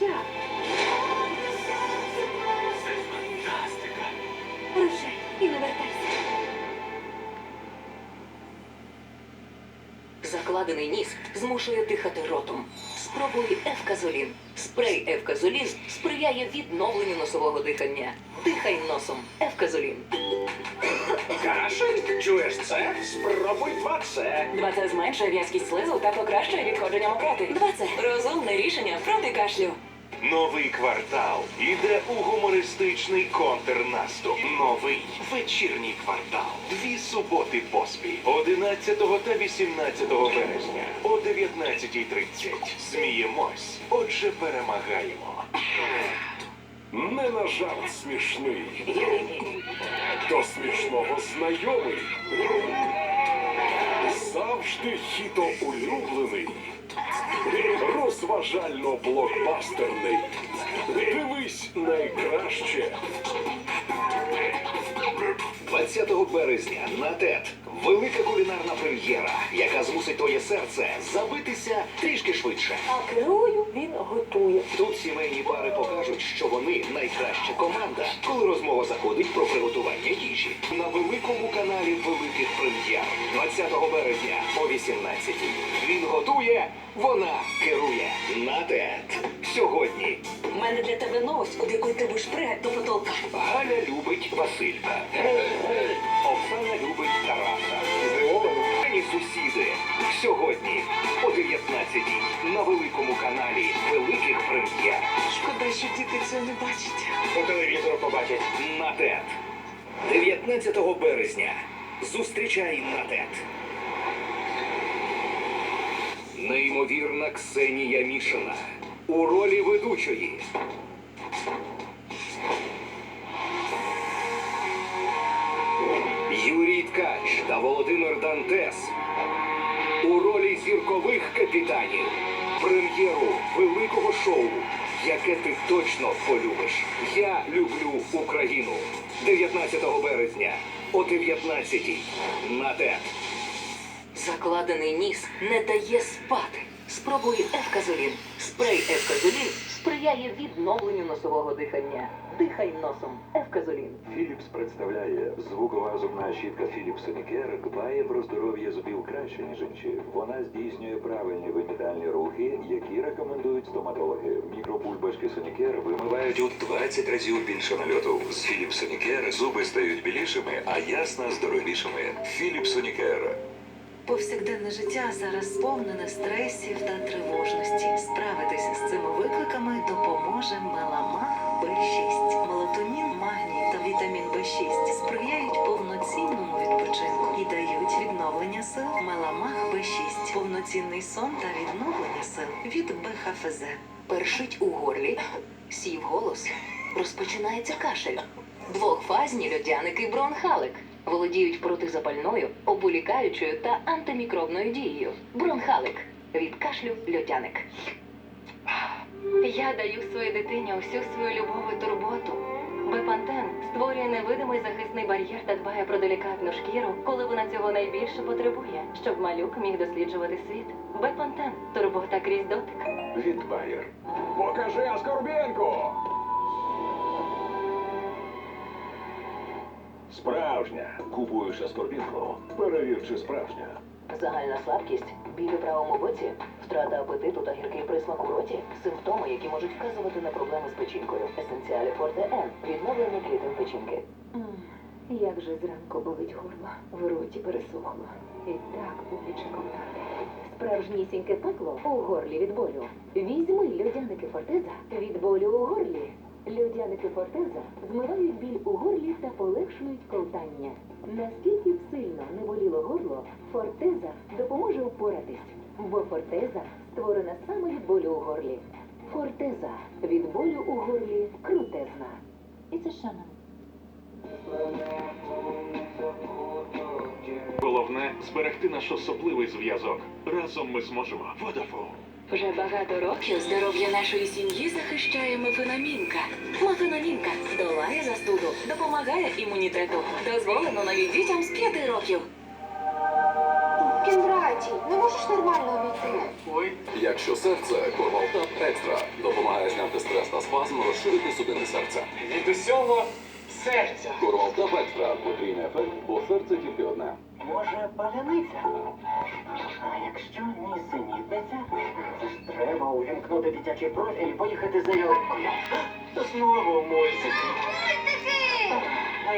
життя. Це фантастика. Рушай і не вертайся. Закладений ніс змушує дихати ротом. Спробуй Евказолін. Спрей Евказолін сприяє відновленню носового дихання. Дихай носом. Евказолін. Кашель? Чуєш це? Спробуй два це. Два це зменшує в'язкість слизу та покращує відходження мокроти. Два це розумне рішення проти кашлю. Новий квартал іде у гумористичний контрнаступ. Новий вечірній квартал. Дві суботи поспіль. 11 та 18 березня о 19.30. Сміємось. Отже, перемагаємо. Не на жарт смішний. До смішного знайомий. Завжди хіто улюблений. Розважально блокбастерний. Дивись найкраще. 20 березня на ТЕТ. Велика кулінарна прем'єра, яка змусить твоє серце забитися трішки швидше. А керую він готує. Тут сімейні пари покажуть, що вони найкраща команда, коли розмова заходить про приготування їжі. На великому каналі великих прем'єр 20 березня о 18 Він готує, вона керує. На ТЕТ. Сьогодні У мене для тебе новость, от якої ти будеш пригати до потолка. Галя любить Василька. Оксана любить Тараса. Здивовані сусіди. Сьогодні о 19-й на великому каналі великих прем'єр. Шкода, що діти цього не бачать. По телевізору побачать на ТЕТ. 19 березня. Зустрічай на ТЕТ. Неймовірна Ксенія Мішина у ролі ведучої. Юрій Ткач та Володимир Дантес у ролі зіркових капітанів. Прем'єру великого шоу, яке ти точно полюбиш. Я люблю Україну. 19 березня о 19 на ТЕТ. Закладений ніс не дає спати. Спробуй Евказолін. Спрей Евказолін сприяє відновленню носового дихання. Дихай носом. Евказолін. Philips представляє звукова зубна щітка Philips Sonicare дбає про здоров'я зубів краще, ніж інші. Вона здійснює правильні вимітальні рухи, які рекомендують стоматологи. Мікробульбашки Sonicare вимивають у 20 разів більше нальоту. З Philips Sonicare зуби стають білішими, а ясна здоровішими. Philips Sonicare. Повсякденне життя зараз сповнене стресів та тривожності. Справитися з цими викликами допоможе меламах Б6. Мелатонін, магній та вітамін Б6 сприяють повноцінному відпочинку і дають відновлення сил. Меламах Б6 повноцінний сон та відновлення сил від БХФЗ. Першить у горлі, сів голос, розпочинається кашель. Двохфазні льодяники бронхалик володіють протизапальною, обулікаючою та антимікробною дією. Бронхалик від кашлю льодяник. Я даю своїй дитині усю свою любов і турботу. Бепантен створює невидимий захисний бар'єр та дбає про делікатну шкіру, коли вона цього найбільше потребує, щоб малюк міг досліджувати світ. Бепантен турбота крізь дотик. Від Bayer. Покажи Аскорбєнку! Справжня. Купуєш Аскорбінку. Перевір, чи справжня. Загальна слабкість, біль у правому боці, втрата апетиту та гіркий присмак у роті симптоми, які можуть вказувати на проблеми з печінкою. Есенціалі Форте Н. Відновлення клітин печінки. Як же зранку болить горло, в роті пересохло. І так боляче ковтати. Справжнісіньке пекло у горлі від болю. Візьми льодяники Фортеза від болю у горлі. Льодяники Фортеза змивають біль у горлі та полегшують ковтання. Наскільки б сильно не боліло горло, Фортеза допоможе впоратись, бо Фортеза створена саме від болю у горлі. Фортеза від болю у горлі крутезна. І це Шанель. Головне зберегти наш особливий зв'язок. Разом ми зможемо. Водафон. Вже багато років здоров'я нашої сім'ї захищає мефенамінка. Мефенамінка долає застуду, допомагає імунітету. Дозволено навіть дітям з 5 років. Кіндраті, не можеш нормально увійти? Ой, Якщо серце, Корвалтап Екстра допомагає зняти розширити судини серця. Від усього серця. Курвалтап екстра. Потрійний ефект, бо серце тільки одне. Може, паляниця? А якщо нісенітниця, це ж треба увімкнути дитячий профіль і поїхати за ялинкою. Знову мультики.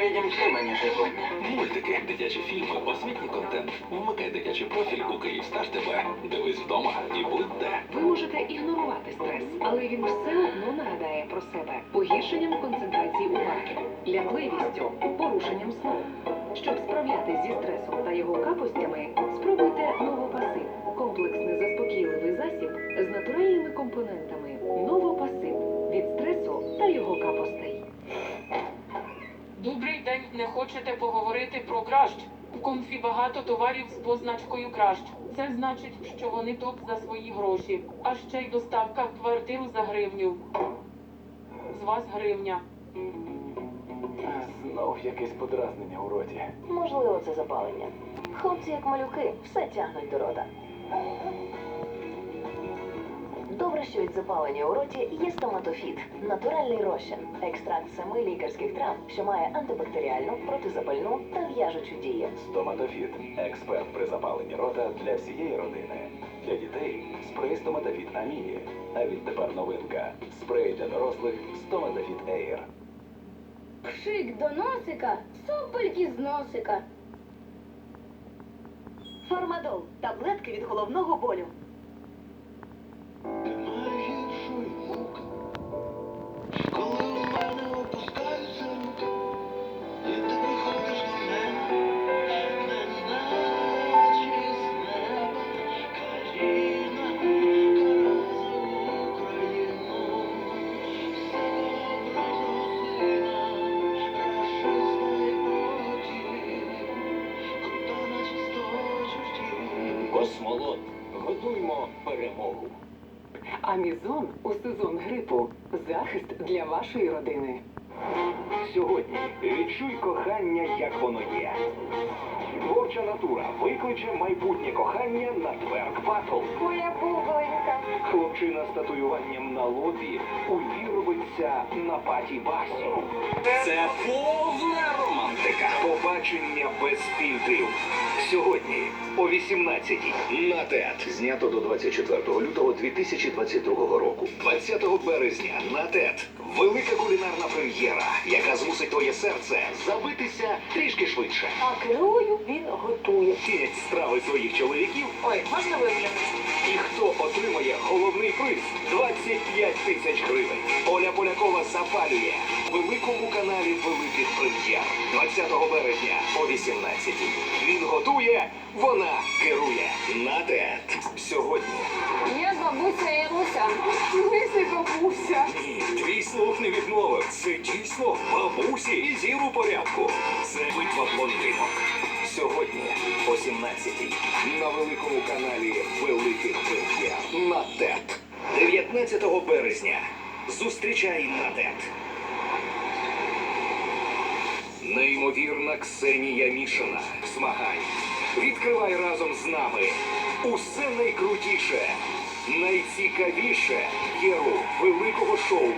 Відімчи мені животне. Мультики, дитячі фільми, освітній контент. Вмикай дитячий профіль у Київстар ТВ. Дивись вдома і будь де. Ви можете ігнорувати стрес, але він все одно нагадає про себе погіршенням концентрації уваги, лякливістю, порушенням сну. Щоб справлятись зі стресом та його капостями, хочете поговорити про кращ? У конфі багато товарів з позначкою кращ. Це значить, що вони топ за свої гроші. А ще й доставка в квартиру за гривню. З вас гривня. Знов якесь подразнення у роті. Можливо, це запалення. Хлопці, як малюки, все тягнуть до рота. Добре, що запалення у роті є стоматофіт – натуральний розчин, екстракт семи лікарських трав, що має антибактеріальну, протизапальну та в'яжучу дію. Стоматофіт. Експерт при запаленні рота для всієї родини. Для дітей спрей Стоматофіт Амії. А відтепер новинка. Спрей для дорослих Стоматофіт Ейр. Пшик до носика, сопельки з носика. Фармадол таблетки від головного болю. Космолот. Готуймо перемогу. Амізон у сезон грипу захист для вашої родини. Сьогодні відчуй кохання, як воно є. Творча натура викличе майбутнє кохання на тверк батл. Моя бубонька. Хлопчина з татуюванням на лобі увірветься на паті басу. Це повна романтика. Побачення без фільтрів. Сьогодні о 18-й на ТЕТ. Знято до 24 лютого 2022 року. 20 березня на ТЕТ. Велика кулінарна прем'єра, яка змусить твоє серце забитися трішки швидше. А керую він готує. П'ять страви своїх чоловіків. Ой, можна вигляд? І хто приз 25 тисяч гривень. Оля Полякова запалює в великому каналі великих прем'єр 20 березня о 18 Він готує, вона керує на ТЕТ. Сьогодні Я бабуся Яруся. Дивися, бабуся. Ні, твій слух не відмовив. Це дійсно бабусі і зір у порядку. Це битва блондинок. Сьогодні о 17-й на великому каналі Великих Прем'єр на ТЕТ. 19 березня. Зустрічай на ТЕТ. Неймовірна Ксенія Мішина. Змагай. Відкривай разом з нами. Усе найкрутіше, найцікавіше єру великого шоу,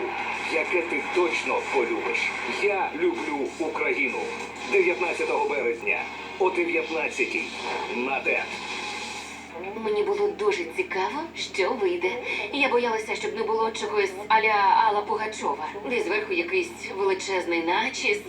яке ти точно полюбиш. Я люблю Україну. 19 березня о 19 на ТЕТ. Мені було дуже цікаво, що вийде. Я боялася, щоб не було чогось аля Алла Пугачова, де зверху якийсь величезний начіс.